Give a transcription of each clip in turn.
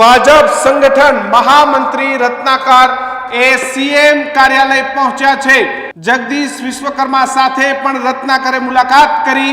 ભાજપ સંગઠન મહામંત્રી રત્નાકર એ સીએમ કાર્યાલય પહોંચ્યા છે. જગદીશ વિશ્વકર્મા સાથે પણ રત્નાકરે મુલાકાત કરી.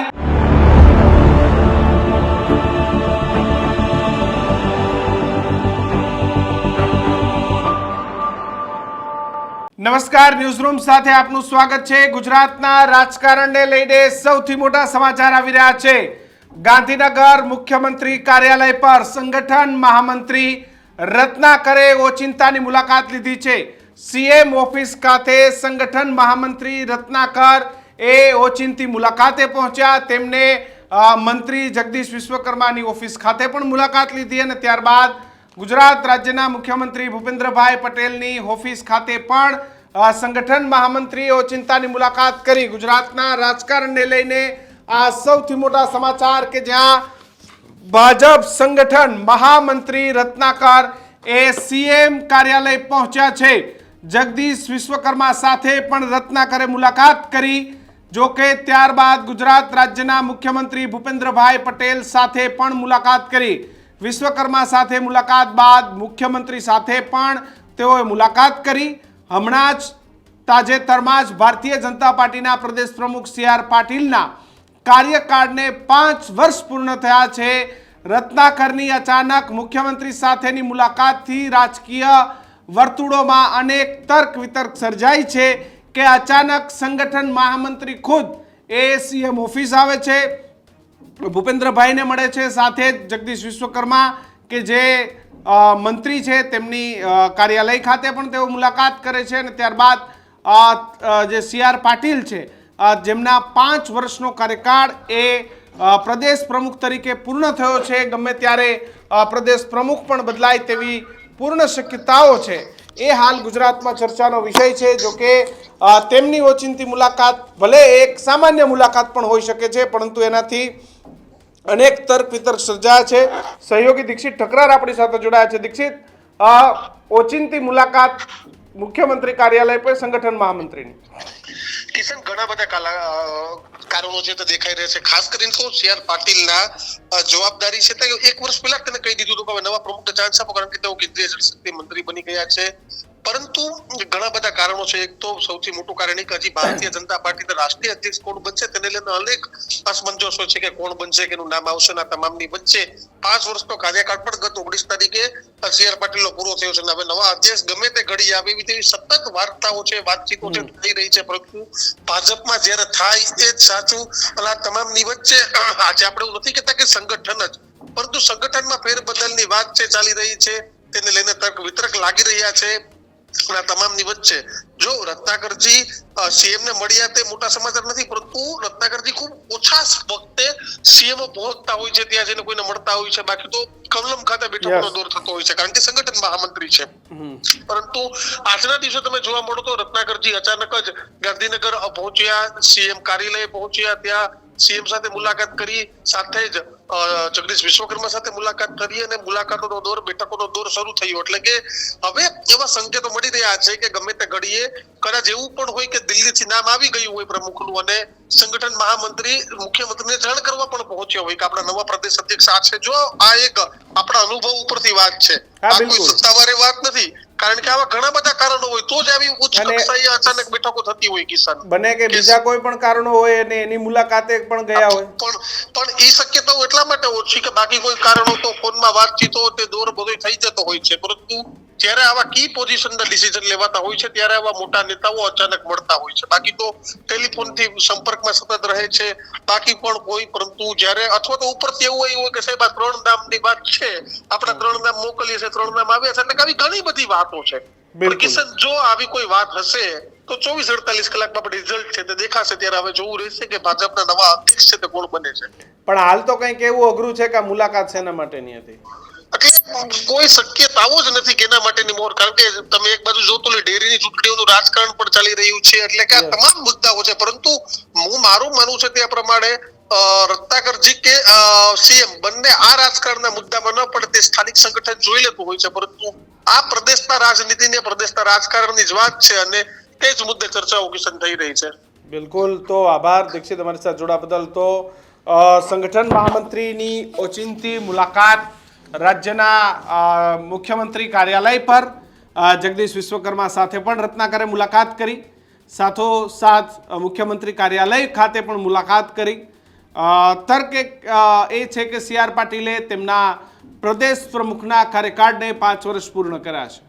નમસ્કાર, ન્યૂઝરૂમ સાથે આપનું સ્વાગત છે. ગુજરાતના રાજકારણને લઈને સૌથી મોટા સમાચાર આવી રહ્યા છે. ગાંધીનગર મુખ્યમંત્રી કાર્યાલય પર સંગઠન મહામંત્રી રત્નાકરે ઓચિંતાની મુલાકાત લીધી છે. સીએમ ઓફિસ ખાતે સંગઠન મહામંત્રી રત્નાકર એ ઓચિંતી મુલાકાતે પહોંચ્યા. તેમને મંત્રી જગદીશ વિશ્વકર્માની ઓફિસ ખાતે પણ મુલાકાત લીધી અને ત્યારબાદ ગુજરાત રાજ્યના મુખ્યમંત્રી ભૂપેન્દ્રભાઈ પટેલની ઓફિસ ખાતે પણ સંગઠન મહામંત્રીએ ઓચિંતાની મુલાકાત કરી. ગુજરાતના રાજકારણને લઈને આ સૌથી મોટા સમાચાર કે જ્યાં ભાજપ સંગઠન મહામંત્રી રત્નાકર એ સીએમ કાર્યાલય પહોંચ્યા છે. જગદીશ વિશ્વકર્મા સાથે પણ રત્નાકરે મુલાકાત કરી. જો કે ત્યારબાદ ગુજરાત રાજ્યના મુખ્યમંત્રી ભૂપેન્દ્રભાઈ પટેલ સાથે પણ મુલાકાત કરી. વિશ્વકર્મા સાથે મુલાકાત બાદ મુખ્યમંત્રી સાથે પણ તેઓએ મુલાકાત કરી. હમણાં જ તાજેતરમાં જ ભારતીય જનતા પાર્ટીના પ્રદેશ પ્રમુખ સી આર પાટીલના કાર્યકાળને પાંચ વર્ષ પૂર્ણ થયા છે. રત્નાકરની અચાનક મુખ્યમંત્રી સાથેની મુલાકાતથી રાજકીય વર્તુળોમાં અનેક તર્ક વિતર્ક સર્જાય છે કે અચાનક સંગઠન મહામંત્રી ખુદ એ સીએમ ઓફિસ આવે છે. ભૂપેન્દ્રભાઈને મળે છે. સાથે જ જગદીશ વિશ્વકર્મા કે જે મંત્રી છે તેમની કાર્યાલય ખાતે પણ તેઓ મુલાકાત કરે છે અને ત્યારબાદ જે સી આર પાટીલ છે જેમના પાંચ વર્ષનો કાર્યકાળ એ પ્રદેશ પ્રમુખ તરીકે પૂર્ણ થયો છે. ગમે ત્યારે પ્રદેશ પ્રમુખ પણ બદલાય તેવી પૂર્ણ શક્યતાઓ છે. એ હાલ ગુજરાતમાં ચર્ચાનો વિષય છે. જો કે તેમની ઓચિંતી મુલાકાત ભલે એક સામાન્ય મુલાકાત પણ હોઈ શકે છે, પરંતુ એનાથી અનેક તર્ક વિતર્ક સર્જાયા છે. સહયોગી દીક્ષિત ઠકરાર આપણી સાથે જોડાયા છે. દીક્ષિત ઓચિંતી મુલાકાત મુખ્યમંત્રી કાર્યાલય પર, સંગઠન મહામંત્રીની. કિશન ઘણા બધા કારણો છે તે દેખાઈ રહ્યા છે. ખાસ કરીને તો સી આર પાટીલના જવાબદારી છે તે એક વર્ષ પહેલા તેને કહી દીધું હતું કે નવા પ્રમુખને ચાન્સ આપો કારણ કે તેઓ કેન્દ્રીય જળશક્તિ મંત્રી બની ગયા છે. પરંતુ ઘણા બધા કારણો છે. એક તો સૌથી મોટું કારણ એ કે હજી ભારતીય જનતા પાર્ટીના રાષ્ટ્રીય અધ્યક્ષ કોણ બનશે તેને લઈને અનેક અસમંજસો છે કે કોણ બનશે કે એનું નામ આવશે ના તમામની વચ્ચે પાંચ વર્ષનો કાર્યકાળ પણ ગત ઓગણીસ તારીખે સી આર પાટીલનો પૂરો થયો છે અને હવે નવા અધ્યક્ષ ગમે તે ઘડી આવે એવી તેવી સતત વાર્તાઓ છે વાતચીતો છે થઈ રહી છે. પરંતુ ભાજપમાં જ્યારે થાય એ જ સાચું અને આ તમામની વચ્ચે આજે આપણે એવું નથી કહેતા કે સંગઠન જ પરંતુ સંગઠનમાં ફેરબદલની વાત છે ચાલી રહી છે તેને લઈને તર્ક વિતર્ક લાગી રહ્યા છે. આ તમામની વચ્ચે જો રત્નાકરજી સીએમ ને મળ્યા તે મોટા સમાચાર નથી પરંતુ રત્નાકરજી ખૂબ ઓછા વખતે સીએમ પહોંચતા હોય છે ત્યાં જઈને કોઈને મળતા હોય છે. બાકી તો કમલમ ખાતે બેઠકનો. દોર થતો હોય છે કારણ કે સંગઠન મહામંત્રી છે. પરંતુ આજના દિવસે તમે જોવા મળો તો રત્નાકરજી અચાનક જ ગાંધીનગર પહોંચ્યા સીએમ કાર્યાલય પહોંચ્યા ત્યાં સીએમ સાથે મુલાકાત કરી સાથે જ જગદીશ વિશ્વકર્મા સાથે મુલાકાત કરી અને મુલાકાતોનો દોર બેઠકોનો દોર શરૂ થયો. એટલે કે હવે એવા સંકેતો મળી રહ્યા છે કે ગમે તે ઘડીએ કદાચ એવું પણ હોય કે દિલ્હીથી નામ આવી ગયું હોય પ્રમુખનું અને સંગઠન મહામંત્રી મુખ્યમંત્રીને જાણ કરવા પણ પહોંચ્યો હોય કે આપણા નવા પ્રદેશ અધ્યક્ષ આ છે. જો આ એક આપણા અનુભવ ઉપરથી વાત છે. આ કોઈ. સત્તાવારે વાત નથી. કારણ કે આવા ઘણા બધા કારણો હોય. તો જ આવી ઉચ્ચ કક્ષાએ અચાનક બેઠકો થતી હોય કિસાન. બને કે બીજા કોઈ પણ કારણો હોય અને એની મુલાકાતે પણ ગયા હોય. પણ પણ એ શક્યતાઓ એટલા માટે ઓછી કે બાકી કોઈ કારણો તો ફોનમાં વાતચીતો તે દોર બધો થઈ જતો હોય છે. પરંતુ જ્યારે આવા કી પોઝિશનના ડિસિઝન લેવાતા હોય છે ત્યારે આવા મોટા નેતાઓ અચાનક મળતા હોય છે. બાકી તો ટેલિફોનથી સંપર્કમાં સતત રહે છે. બાકી પણ કોઈ પરંતુ જ્યારે અથવા તો ઉપરથી એવું હોય કે સાહેબ આ ત્રણ નામની વાત છે આપણા ત્રણ નામ મોકલીએ છે ત્રણ નામ આવ્યા છે એટલે આવી ઘણી બધી વાતો છે. કિશન જો આવી કોઈ વાત હશે તો ચોવીસ અડતાલીસ કલાકમાં પણ રિઝલ્ટ છે તે દેખાશે. ત્યારે હવે જોવું રહેશે કે ભાજપના નવા અધ્યક્ષ છે તે કોણ બને છે. પણ હાલ તો કંઈક એવું અઘરું છે કે મુલાકાત શેના માટેની હતી? એટલે કોઈ શક્યતાઓ જ નથી કે એના માટેની મોર. કારણ કે તમે એક બાજુ જોતો લે ડેરીની ચૂંટણીઓનું રાજકારણ પણ ચાલી રહ્યું છે એટલે કે આ તમામ મુદ્દાઓ છે. પરંતુ હું મારું માનવું છે તે પ્રમાણે રત્નાકરજી કે સીએમ બંને આ રાજકારણના મુદ્દામાં ન પડે તે સ્થાનિક સંગઠન જોઈ લેતું હોય છે. પરંતુ આ પ્રદેશના રાજનીતિને પ્રદેશના રાજકારણની જ વાત છે અને તે જ મુદ્દે ચર્ચાઓ કિશન થઈ રહી છે. બિલકુલ. તો આભાર દીક્ષિત અમારી સાથે જોડા બદલ. તો સંગઠન મહામંત્રીની ઓચિંતી મુલાકાત રાજ્યના મુખ્યમંત્રી કાર્યાલય પર જગદીશ વિશ્વકર્મા સાથે પણ રત્નાકરે મુલાકાત કરી. સાથોસાથ મુખ્યમંત્રી કાર્યાલય ખાતે પણ મુલાકાત કરી. તર્ક એ છે કે સી આર પાટીલે તેમના પ્રદેશ પ્રમુખના કાર્યકાળને પાંચ વર્ષ પૂર્ણ કર્યા છે.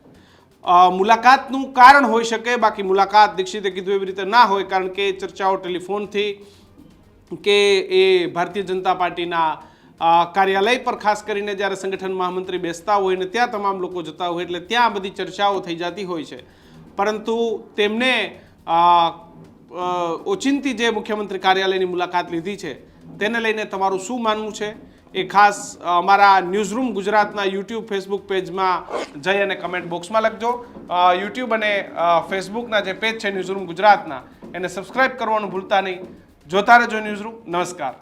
મુલાકાતનું કારણ હોઈ શકે, બાકી મુલાકાત દીક્ષિતે કીધું એવી રીતે ના હોય, કારણ કે ચર્ચાઓ ટેલિફોનથી કે એ ભારતીય જનતા પાર્ટીના કાર્યાલય પર ખાસ કરીને જ્યારે સંગઠન મહામંત્રી બેસતા હોય ને ત્યાં તમામ લોકો જતા હોય એટલે ત્યાં બધી ચર્ચાઓ થઈ જતી હોય છે. પરંતુ તેમને ઓચિંતી જે મુખ્યમંત્રી કાર્યાલયની મુલાકાત લીધી છે, તેને લઈને તમારું શું માનવું છે? એ ખાસ અમારા ન્યૂઝરૂમ ગુજરાતના યુટ્યુબ, ફેસબુક પેજમાં જઈ અને કમેન્ટ બોક્સમાં લખજો. યુટ્યુબ અને ફેસબુકના જે પેજ છે ન્યૂઝરૂમ ગુજરાતના, એને સબસ્ક્રાઈબ કરવાનું ભૂલતા નહીં. જોતા રહેજો ન્યૂઝરૂમ. નમસ્કાર.